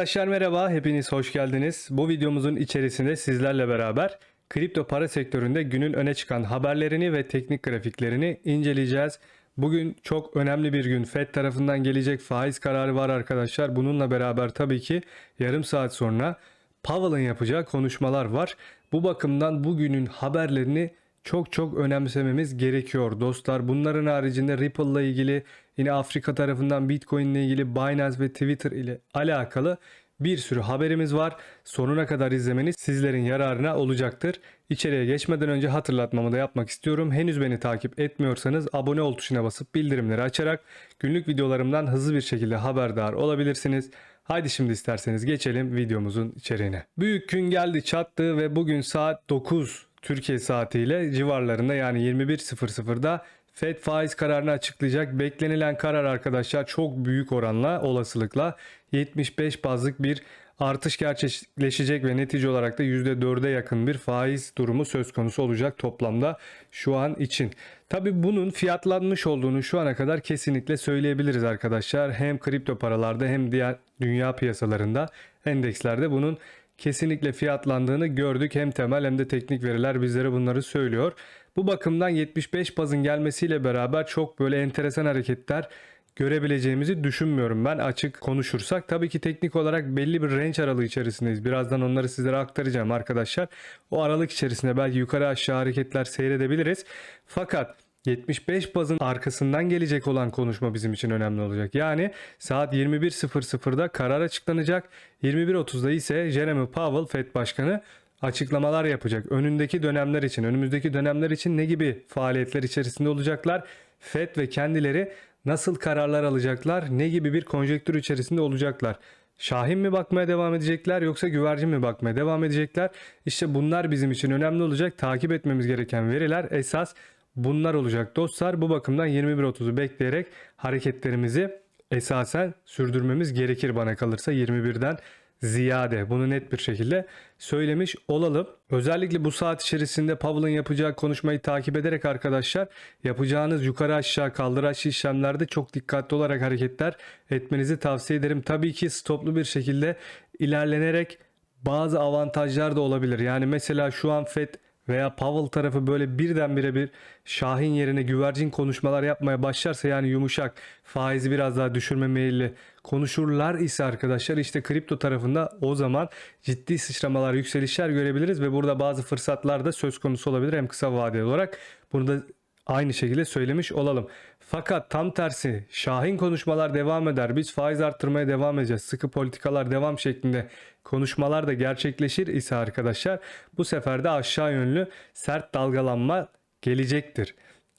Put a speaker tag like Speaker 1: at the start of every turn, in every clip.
Speaker 1: Arkadaşlar merhaba, hepiniz hoş geldiniz. Bu videomuzun içerisinde sizlerle beraber kripto para sektöründe günün öne çıkan haberlerini ve teknik grafiklerini inceleyeceğiz. Bugün çok önemli bir gün. Fed tarafından gelecek faiz kararı var arkadaşlar. Bununla beraber tabii ki yarım saat sonra Powell'ın yapacağı konuşmalar var. Bu bakımdan bugünün haberlerini çok çok önemsememiz gerekiyor dostlar. Bunların haricinde Ripple ile ilgili yine Afrika tarafından Bitcoin ile ilgili Binance ve Twitter ile alakalı bir sürü haberimiz var. Sonuna kadar izlemeniz sizlerin yararına olacaktır. İçeriye geçmeden önce hatırlatmamı da yapmak istiyorum. Henüz beni takip etmiyorsanız abone ol tuşuna basıp bildirimleri açarak günlük videolarımdan hızlı bir şekilde haberdar olabilirsiniz. Haydi şimdi isterseniz geçelim videomuzun içeriğine. Büyük gün geldi çattı ve bugün saat 9 Türkiye saatiyle civarlarında yani 21.00'da Fed faiz kararını açıklayacak. Beklenilen karar arkadaşlar çok büyük oranla olasılıkla 75 bazlık bir artış gerçekleşecek ve netice olarak da %4'e yakın bir faiz durumu söz konusu olacak toplamda şu an için. Tabi bunun fiyatlanmış olduğunu şu ana kadar kesinlikle söyleyebiliriz arkadaşlar. Hem kripto paralarda hem diğer dünya piyasalarında endekslerde bunun kesinlikle fiyatlandığını gördük. Hem temel hem de teknik veriler bizlere bunları söylüyor. Bu bakımdan 75 bazın gelmesiyle beraber çok böyle enteresan hareketler görebileceğimizi düşünmüyorum ben açık konuşursak. Tabii ki teknik olarak belli bir range aralığı içerisindeyiz. Birazdan onları sizlere aktaracağım arkadaşlar. O aralık içerisinde belki yukarı aşağı hareketler seyredebiliriz. Fakat 75 bazın arkasından gelecek olan konuşma bizim için önemli olacak. Yani saat 21.00'da karar açıklanacak. 21.30'da ise Jeremy Powell Fed Başkanı açıklamalar yapacak. Önündeki dönemler için, önümüzdeki dönemler için ne gibi faaliyetler içerisinde olacaklar? Fed ve kendileri nasıl kararlar alacaklar? Ne gibi bir konjektür içerisinde olacaklar? Şahin mi bakmaya devam edecekler yoksa güvercin mi bakmaya devam edecekler? İşte bunlar bizim için önemli olacak. Takip etmemiz gereken veriler esas bunlar olacak dostlar. Bu bakımdan 21.30'u bekleyerek hareketlerimizi esasen sürdürmemiz gerekir bana kalırsa 21'den ziyade bunu net bir şekilde söylemiş olalım. Özellikle bu saat içerisinde Powell'ın yapacağı konuşmayı takip ederek arkadaşlar yapacağınız yukarı aşağı kaldıraç işlemlerde çok dikkatli olarak hareketler etmenizi tavsiye ederim. Tabii ki stoplu bir şekilde ilerlenerek bazı avantajlar da olabilir. Yani mesela şu an FED veya Powell tarafı böyle birdenbire bir Şahin yerine güvercin konuşmalar yapmaya başlarsa yani yumuşak faizi biraz daha düşürme meyilli konuşurlar ise arkadaşlar işte kripto tarafında o zaman ciddi sıçramalar yükselişler görebiliriz ve burada bazı fırsatlar da söz konusu olabilir hem kısa vadeli olarak bunu da aynı şekilde söylemiş olalım. Fakat tam tersi Şahin konuşmalar devam eder. Biz faiz arttırmaya devam edeceğiz. Sıkı politikalar devam şeklinde konuşmalar da gerçekleşir ise arkadaşlar bu sefer de aşağı yönlü sert dalgalanma gelecektir.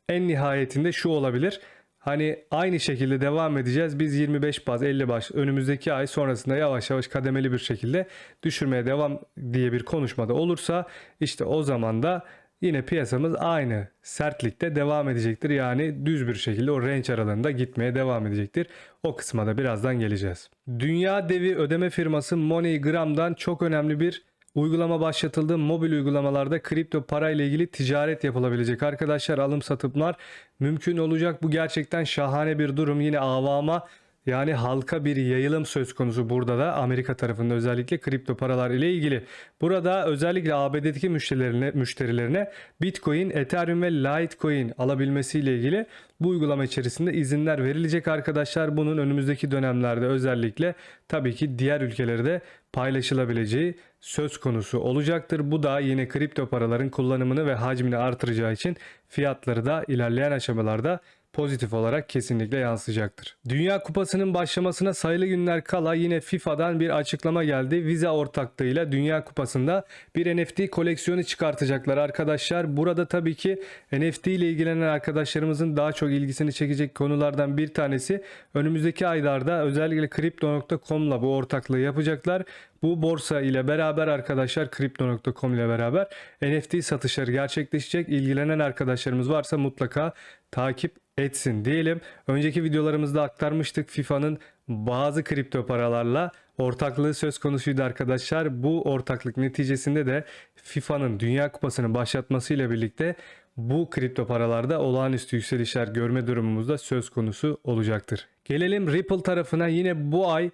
Speaker 1: En nihayetinde şu olabilir. Hani aynı şekilde devam edeceğiz. Biz 25 baz 50 baş önümüzdeki ay sonrasında yavaş yavaş kademeli bir şekilde düşürmeye devam diye bir konuşmada olursa işte o zaman da yine piyasamız aynı sertlikte devam edecektir. Yani düz bir şekilde o range aralığında gitmeye devam edecektir. O kısma da birazdan geleceğiz. Dünya devi ödeme firması MoneyGram'dan çok önemli bir uygulama başlatıldı. Mobil uygulamalarda kripto para ile ilgili ticaret yapılabilecek. Arkadaşlar alım satımlar mümkün olacak. Bu gerçekten şahane bir durum. Yine avama yani halka bir yayılım söz konusu burada da Amerika tarafında özellikle kripto paralar ile ilgili. Burada özellikle ABD'deki müşterilerine, müşterilerine Bitcoin, Ethereum ve Litecoin alabilmesiyle ilgili bu uygulama içerisinde izinler verilecek arkadaşlar. Bunun önümüzdeki dönemlerde özellikle tabii ki diğer ülkelere de paylaşılabileceği söz konusu olacaktır. Bu da yine kripto paraların kullanımını ve hacmini artıracağı için fiyatları da ilerleyen aşamalarda pozitif olarak kesinlikle yansıyacaktır. Dünya Kupası'nın başlamasına sayılı günler kala yine FIFA'dan bir açıklama geldi. Visa ortaklığıyla Dünya Kupası'nda bir NFT koleksiyonu çıkartacaklar arkadaşlar. Burada tabii ki NFT ile ilgilenen arkadaşlarımızın daha çok ilgisini çekecek konulardan bir tanesi önümüzdeki aylarda özellikle Crypto.com'la bu ortaklığı yapacaklar. Bu borsa ile beraber arkadaşlar Crypto.com ile beraber NFT satışları gerçekleşecek. İlgilenen arkadaşlarımız varsa mutlaka takip etsin diyelim. Önceki videolarımızda aktarmıştık FIFA'nın bazı kripto paralarla ortaklığı söz konusuydu arkadaşlar. Bu ortaklık neticesinde de FIFA'nın Dünya Kupası'nı başlatmasıyla birlikte bu kripto paralarda olağanüstü yükselişler görme durumumuz da söz konusu olacaktır. Gelelim Ripple tarafına yine bu ay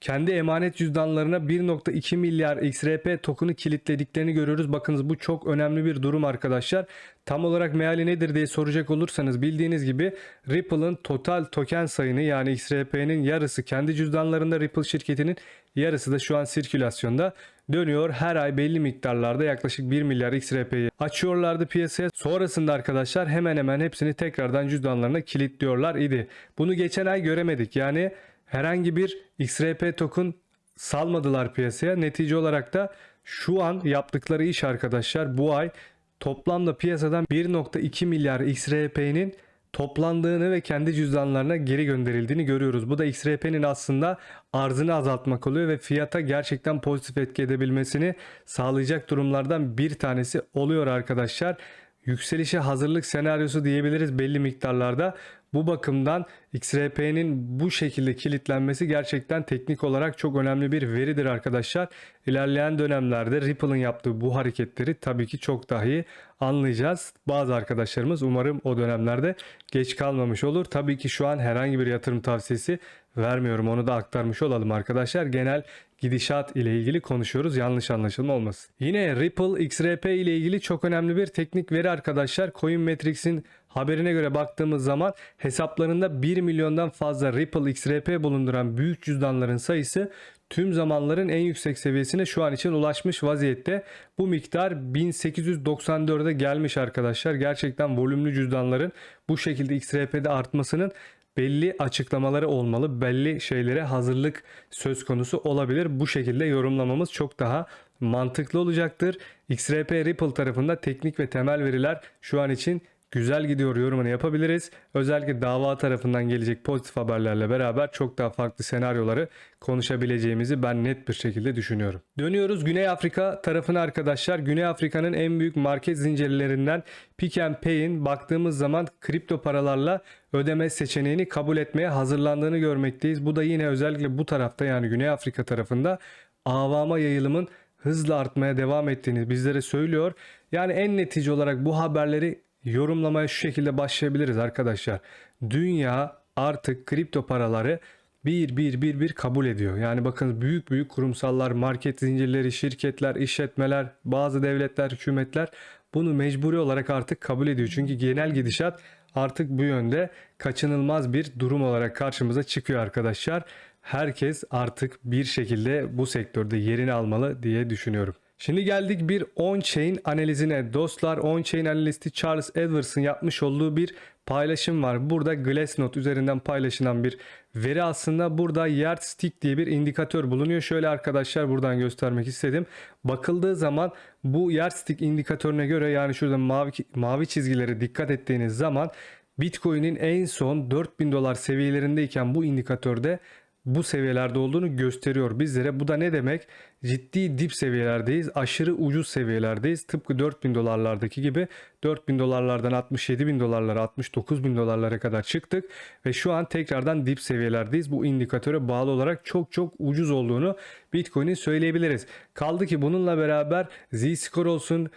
Speaker 1: kendi emanet cüzdanlarına 1.2 milyar XRP token'ı kilitlediklerini görüyoruz. Bakınız bu çok önemli bir durum arkadaşlar. Tam olarak meali nedir diye soracak olursanız bildiğiniz gibi Ripple'ın total token sayını yani XRP'nin yarısı kendi cüzdanlarında Ripple şirketinin yarısı da şu an sirkülasyonda dönüyor. Her ay belli miktarlarda yaklaşık 1 milyar XRP'yi açıyorlardı piyasaya. Sonrasında arkadaşlar hemen hemen hepsini tekrardan cüzdanlarına kilitliyorlar idi. Bunu geçen ay göremedik. Yani herhangi bir XRP token salmadılar piyasaya. Netice olarak da şu an yaptıkları iş arkadaşlar bu ay toplamda piyasadan 1.2 milyar XRP'nin toplandığını ve kendi cüzdanlarına geri gönderildiğini görüyoruz. Bu da XRP'nin aslında arzını azaltmak oluyor ve fiyata gerçekten pozitif etki edebilmesini sağlayacak durumlardan bir tanesi oluyor arkadaşlar. Yükselişe hazırlık senaryosu diyebiliriz belli miktarlarda. Bu bakımdan XRP'nin bu şekilde kilitlenmesi gerçekten teknik olarak çok önemli bir veridir arkadaşlar. İlerleyen dönemlerde Ripple'ın yaptığı bu hareketleri tabii ki çok daha iyi anlayacağız. Bazı arkadaşlarımız umarım o dönemlerde geç kalmamış olur. Tabii ki şu an herhangi bir yatırım tavsiyesi vermiyorum. Onu da aktarmış olalım arkadaşlar. Genel gidişat ile ilgili konuşuyoruz. Yanlış anlaşılma olmasın. Yine Ripple XRP ile ilgili çok önemli bir teknik veri arkadaşlar. Coinmetrics'in haberine göre baktığımız zaman hesaplarında 1 milyondan fazla Ripple XRP bulunduran büyük cüzdanların sayısı tüm zamanların en yüksek seviyesine şu an için ulaşmış vaziyette. Bu miktar 1894'e gelmiş arkadaşlar. Gerçekten volümlü cüzdanların bu şekilde XRP'de artmasının belli açıklamaları olmalı. Belli şeylere hazırlık söz konusu olabilir. Bu şekilde yorumlamamız çok daha mantıklı olacaktır. XRP Ripple tarafında teknik ve temel veriler şu an için güzel gidiyor yorumunu yapabiliriz. Özellikle dava tarafından gelecek pozitif haberlerle beraber çok daha farklı senaryoları konuşabileceğimizi ben net bir şekilde düşünüyorum. Dönüyoruz Güney Afrika tarafına arkadaşlar. Güney Afrika'nın en büyük market zincirlerinden Pick and Pay'in baktığımız zaman kripto paralarla ödeme seçeneğini kabul etmeye hazırlandığını görmekteyiz. Bu da yine özellikle bu tarafta yani Güney Afrika tarafında avama yayılımın hızla artmaya devam ettiğini bizlere söylüyor. Yani en netice olarak bu haberleri yorumlamaya şu şekilde başlayabiliriz arkadaşlar. Dünya artık kripto paraları bir bir bir bir kabul ediyor. Yani bakın büyük büyük kurumsallar, market zincirleri, şirketler, işletmeler, bazı devletler, hükümetler bunu mecburi olarak artık kabul ediyor. Çünkü genel gidişat artık bu yönde kaçınılmaz bir durum olarak karşımıza çıkıyor arkadaşlar. Herkes artık bir şekilde bu sektörde yerini almalı diye düşünüyorum. Şimdi geldik bir on-chain analizine. Dostlar on-chain analisti Charles Edwards'ın yapmış olduğu bir paylaşım var. Burada Glassnode üzerinden paylaşılan bir veri aslında burada yardstick diye bir indikatör bulunuyor. Şöyle arkadaşlar buradan göstermek istedim. Bakıldığı zaman bu yardstick indikatörüne göre yani şurada mavi mavi çizgilere dikkat ettiğiniz zaman Bitcoin'in en son 4000 dolar seviyelerindeyken bu indikatörde bu seviyelerde olduğunu gösteriyor bizlere. Bu da ne demek? Ciddi dip seviyelerdeyiz. Aşırı ucuz seviyelerdeyiz. Tıpkı 4000 dolarlardaki gibi 4000 dolarlardan 67 bin dolarlara 69 bin dolarlara kadar çıktık. Ve şu an tekrardan dip seviyelerdeyiz. Bu indikatöre bağlı olarak çok çok ucuz olduğunu Bitcoin'in söyleyebiliriz. Kaldı ki bununla beraber Z-Score olsun,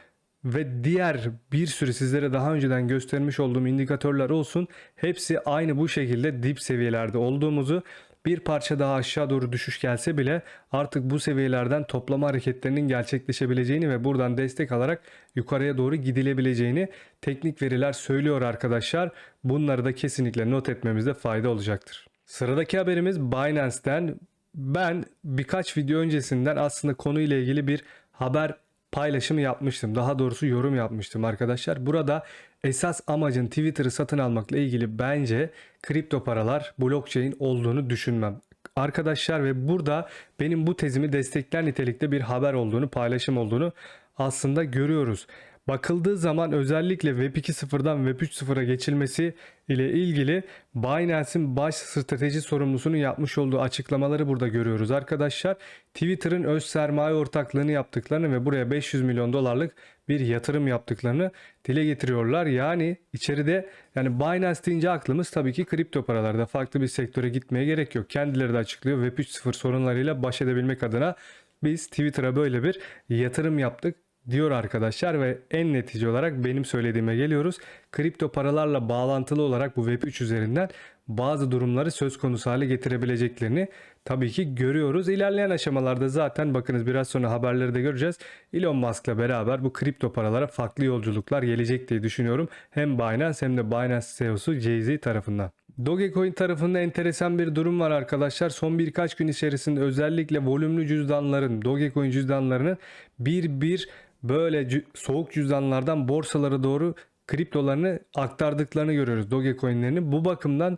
Speaker 1: ve diğer bir sürü sizlere daha önceden göstermiş olduğum indikatörler olsun hepsi aynı bu şekilde dip seviyelerde olduğumuzu bir parça daha aşağı doğru düşüş gelse bile artık bu seviyelerden toplama hareketlerinin gerçekleşebileceğini ve buradan destek alarak yukarıya doğru gidilebileceğini teknik veriler söylüyor arkadaşlar. Bunları da kesinlikle not etmemizde fayda olacaktır. Sıradaki haberimiz Binance'ten. Ben birkaç video öncesinden aslında konuyla ilgili bir haber paylaşımı yapmıştım. Daha doğrusu yorum yapmıştım arkadaşlar. Burada esas amacın Twitter'ı satın almakla ilgili bence kripto paralar blockchain olduğunu düşünmem. Arkadaşlar ve burada benim bu tezimi destekler nitelikte bir haber olduğunu, paylaşım olduğunu aslında görüyoruz. Bakıldığı zaman özellikle Web 2.0'dan Web 3.0'a geçilmesi ile ilgili Binance'in baş strateji sorumlusunun yapmış olduğu açıklamaları burada görüyoruz arkadaşlar. Twitter'ın öz sermaye ortaklığını yaptıklarını ve buraya 500 milyon dolarlık bir yatırım yaptıklarını dile getiriyorlar. Yani içeride yani Binance deyince aklımız tabii ki kripto paralarda farklı bir sektöre gitmeye gerek yok. Kendileri de açıklıyor Web 3.0 sorunlarıyla baş edebilmek adına biz Twitter'a böyle bir yatırım yaptık diyor arkadaşlar ve en netice olarak benim söylediğime geliyoruz. Kripto paralarla bağlantılı olarak bu Web3 üzerinden bazı durumları söz konusu hale getirebileceklerini tabii ki görüyoruz. İlerleyen aşamalarda zaten bakınız biraz sonra haberleri de göreceğiz. Elon Musk'la beraber bu kripto paralara farklı yolculuklar gelecek diye düşünüyorum. Hem Binance hem de Binance CEO'su Jay-Z tarafından. Dogecoin tarafında enteresan bir durum var arkadaşlar. Son birkaç gün içerisinde özellikle volümlü cüzdanların, Dogecoin cüzdanlarının bir bir böyle soğuk cüzdanlardan borsalara doğru kriptolarını aktardıklarını görüyoruz Dogecoin'lerini. Bu bakımdan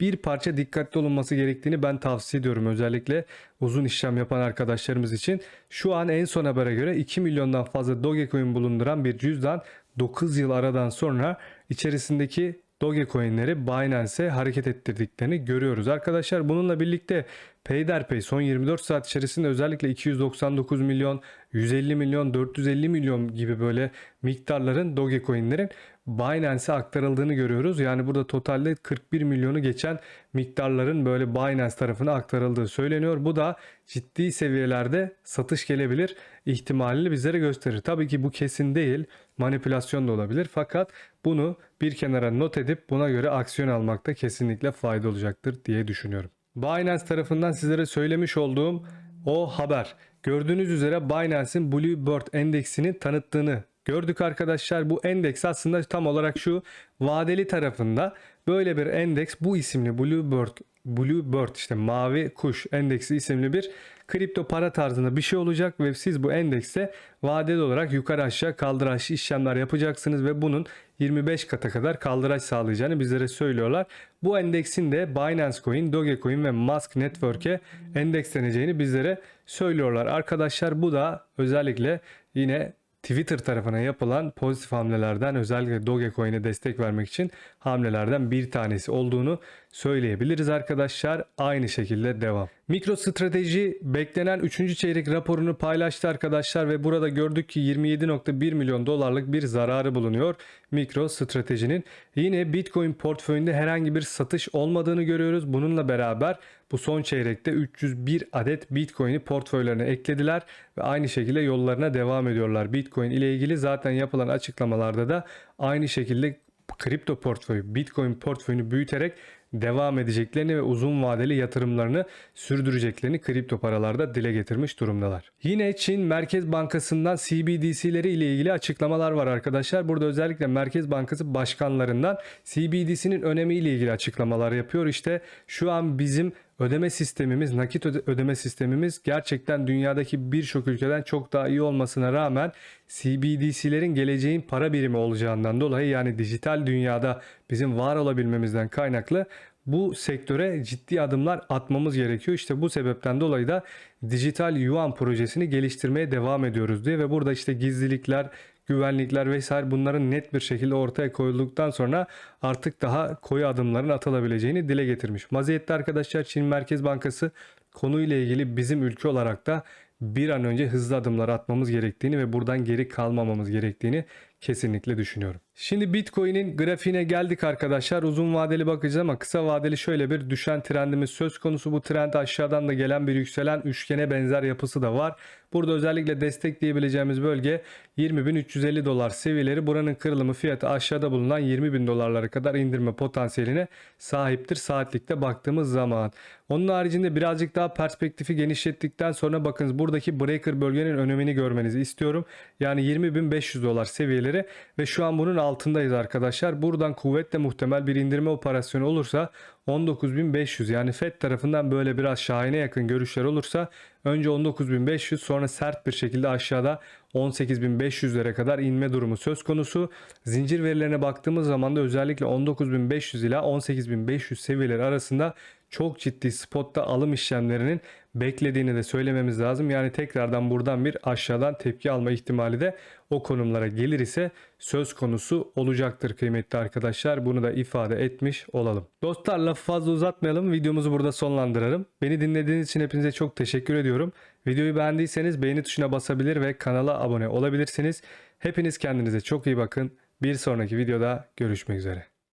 Speaker 1: bir parça dikkatli olunması gerektiğini ben tavsiye ediyorum. Özellikle uzun işlem yapan arkadaşlarımız için. Şu an en son habere göre 2 milyondan fazla Dogecoin bulunduran bir cüzdan 9 yıl aradan sonra içerisindeki Dogecoin'leri Binance'e hareket ettirdiklerini görüyoruz. Arkadaşlar bununla birlikte Payderpay son 24 saat içerisinde özellikle 299 milyon, 150 milyon, 450 milyon gibi böyle miktarların Dogecoin'lerin Binance'e aktarıldığını görüyoruz. Yani burada totalde 41 milyonu geçen miktarların böyle Binance tarafına aktarıldığı söyleniyor. Bu da ciddi seviyelerde satış gelebilir ihtimalini bizlere gösterir. Tabii ki bu kesin değil. Manipülasyon da olabilir. Fakat bunu bir kenara not edip buna göre aksiyon almakta kesinlikle fayda olacaktır diye düşünüyorum. Binance tarafından sizlere söylemiş olduğum o haber. Gördüğünüz üzere Binance'in Bluebird endeksini tanıttığını gördük arkadaşlar. Bu endeks aslında tam olarak şu vadeli tarafında böyle bir endeks bu isimli Bluebird Bluebird işte mavi kuş endeksi isimli bir kripto para tarzında bir şey olacak ve siz bu endekste vadeli olarak yukarı aşağı kaldıraçlı işlemler yapacaksınız ve bunun 25 kata kadar kaldıraç sağlayacağını bizlere söylüyorlar. Bu endeksin de Binance Coin, Dogecoin ve Musk Network'e endeksleneceğini bizlere söylüyorlar. Arkadaşlar bu da özellikle yine Twitter tarafına yapılan pozitif hamlelerden özellikle Dogecoin'e destek vermek için hamlelerden bir tanesi olduğunu söyleyebiliriz arkadaşlar. Aynı şekilde devam. MicroStrateji beklenen 3. çeyrek raporunu paylaştı arkadaşlar ve burada gördük ki 27.1 milyon dolarlık bir zararı bulunuyor MicroStrategy'nin. Yine Bitcoin portföyünde herhangi bir satış olmadığını görüyoruz. Bununla beraber bu son çeyrekte 301 adet Bitcoin'i portföylerine eklediler ve aynı şekilde yollarına devam ediyorlar. Bitcoin ile ilgili zaten yapılan açıklamalarda da aynı şekilde kripto portföyü, Bitcoin portföyünü büyüterek devam edeceklerini ve uzun vadeli yatırımlarını sürdüreceklerini kripto paralarda dile getirmiş durumdalar. Yine Çin Merkez Bankası'ndan CBDC'leri ile ilgili açıklamalar var arkadaşlar. Burada özellikle Merkez Bankası başkanlarından CBDC'nin önemi ile ilgili açıklamalar yapıyor. İşte şu an bizim ödeme sistemimiz, nakit öde- ödeme sistemimiz gerçekten dünyadaki birçok ülkeden çok daha iyi olmasına rağmen CBDC'lerin geleceğin para birimi olacağından dolayı yani dijital dünyada bizim var olabilmemizden kaynaklı bu sektöre ciddi adımlar atmamız gerekiyor. İşte bu sebepten dolayı da dijital yuan projesini geliştirmeye devam ediyoruz diye ve burada işte gizlilikler, güvenlikler vesaire bunların net bir şekilde ortaya koyulduktan sonra artık daha koyu adımların atılabileceğini dile getirmiş. Vaziyette arkadaşlar Çin Merkez Bankası konuyla ilgili bizim ülke olarak da bir an önce hızlı adımlar atmamız gerektiğini ve buradan geri kalmamamız gerektiğini kesinlikle düşünüyorum. Şimdi Bitcoin'in grafiğine geldik arkadaşlar. Uzun vadeli bakacağız ama kısa vadeli şöyle bir düşen trendimiz söz konusu. Bu trend aşağıdan da gelen bir yükselen üçgene benzer yapısı da var. Burada özellikle destekleyebileceğimiz bölge 20.350 dolar seviyeleri. Buranın kırılımı fiyatı aşağıda bulunan 20.000 dolarlara kadar indirme potansiyeline sahiptir saatlikte baktığımız zaman. Onun haricinde birazcık daha perspektifi genişlettikten sonra bakınız buradaki breaker bölgenin önemini görmenizi istiyorum. Yani 20.500 dolar seviyeleri ve şu an bunun altındayız arkadaşlar. Buradan kuvvetle muhtemel bir indirme operasyonu olursa 19.500 yani FED tarafından böyle biraz şahine yakın görüşler olursa önce 19.500 sonra sert bir şekilde aşağıda 18.500'lere kadar inme durumu söz konusu. Zincir verilerine baktığımız zaman da özellikle 19.500 ila 18.500 seviyeleri arasında çok ciddi spotta alım işlemlerinin beklediğini de söylememiz lazım. Yani tekrardan buradan bir aşağıdan tepki alma ihtimali de o konumlara gelir ise söz konusu olacaktır kıymetli arkadaşlar. Bunu da ifade etmiş olalım. Dostlar lafı fazla uzatmayalım. Videomuzu burada sonlandıralım. Beni dinlediğiniz için hepinize çok teşekkür ediyorum. Videoyu beğendiyseniz beğeni tuşuna basabilir ve kanala abone olabilirsiniz. Hepiniz kendinize çok iyi bakın. Bir sonraki videoda görüşmek üzere.